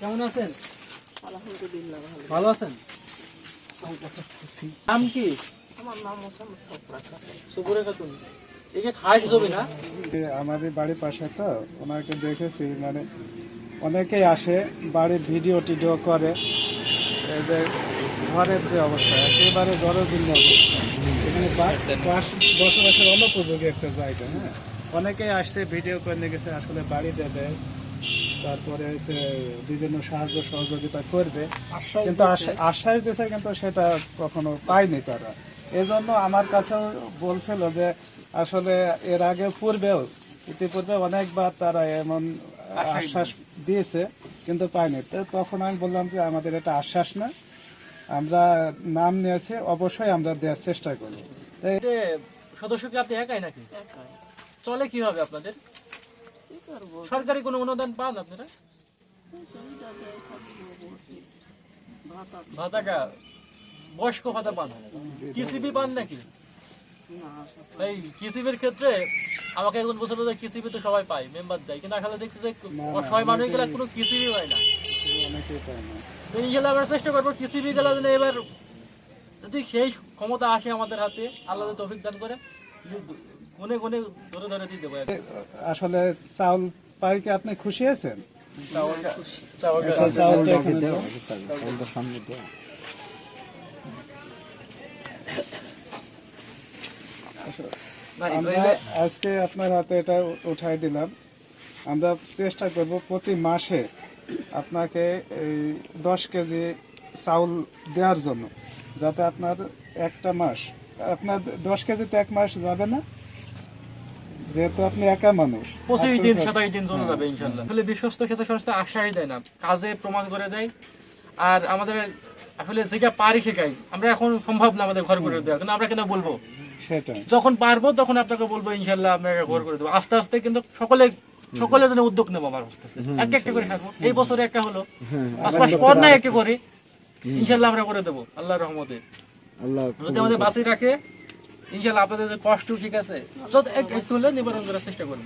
কেমন আছেন? আলহামদুলিল্লাহ ভালো। ভালো আছেন? নাম কি? আমার নাম মোসাম্মদ সফরা খাতুন। সুপুরে খাতুন। একে খাস ছবি না? আমাদের বাড়ির পাশে তো ওনাকে দেখেছি মানে অনেকেই আসে বাড়ির ভিডিও টিডিও করে। এই যে ঘরের যে অবস্থা একেবারে জরজীর্ণ অবস্থা। এখানে বসবাসের অনুপযোগী একটা জায়গা হ্যাঁ? অনেকেই আসছে ভিডিও করে নিয়ে গেছে আসলে বাড়ি দেবে তারপরে হচ্ছে বিভিন্ন সাহায্য সহযোগিতা করবে। কিন্তু আশ্বাস দিয়েছে কিন্তু সেটা কখনো পায়নি তারা। এজন্য আমার কাছেও বলছিল যে আসলে এর আগে পূর্বেও ইতিপূর্বে অনেকবার তারা এমন আশ্বাস দিয়েছে। কিন্তু পায়নি। তো তখন আমি বললাম যে আমাদের এটা আশ্বাস না। আমরা নাম নিয়েছি অবশ্যই আমরা দেওয়ার চেষ্টা করি। তাই যে সদস্য কি আপনি একাই নাকি? চলে কীভাবে আপনাদের? কি করব সরকারি কোনো অনুদান পান আপনারা? সুবিধা দেয় খাদ্য ভর্তি ভাতা ভাতাটা বয়স্ক ভাতা পান? কিসিবি পান নাকি? এই কিসিবির ক্ষেত্রে আমাকে একজন বছর ধরে কিসিবি তো সবাই পায় মেম্বার দেয়। কিন্তু আসলে দেখছি যে অসহায় মানুষ গেলে কোনো কিসিবি হয় না। ইনশাল্লাহ আমরা চেষ্টা করব কিসিবি গেলে এবার যদি সেই ক্ষমতা আসে আমাদের হাতে আল্লাহ তৌফিক দান করে। গুনে গুনে ধরে ধরে দিয়ে দেবো আসলে চাউল পাই কি আপনি খুশি আছেন? চাউলটা আচ্ছা, আমরা আজকে আপনার হাতে এটা উঠাই দিলাম। আমরা চেষ্টা করব প্রতি মাসে আপনাকে এই দশ কেজি চাউল দেওয়ার জন্য যাতে আপনার একটা মাস আপনার দশ কেজিতে এক মাস যাবে না। যেহেতু আপনি একা মানুষ। পঁচিশ দিন সাতাশ দিন চলে যাবে ইনশাল্লাহ। আসলে বিশ্বস্ত সেচা সংস্থা আশ্বাস দেয় না। কাজে প্রমাণ করে দেয়। আর আমাদের আসলে যেটা পারি শেখাই। আমরা এখন সম্ভব না আমাদের ঘর করে দেওয়া। কিন্তু আমরা কেন বলব? সেটাই। যখন পারব তখন আপনাকে বলব ইনশাল্লাহ আপনাকে ঘর করে দেবো। আস্তে আস্তে কিন্তু সকলে সকলে যেন উদ্যোগ নেব আমার আস্তে আস্তে। একটা একটা করে থাকব। এই বছরে একটা হলো। পাঁচ মাস পর না একটা করে। ইনশাল্লাহ আমরা করে দেবো। আল্লাহ রহমতে। আল্লাহ যদি আমাদের বাঁচিয়ে রাখে ইনশাল্লাহ আপনাদের যে কষ্ট ঠিক আছে? যত এক- নিবারণ করার চেষ্টা করব।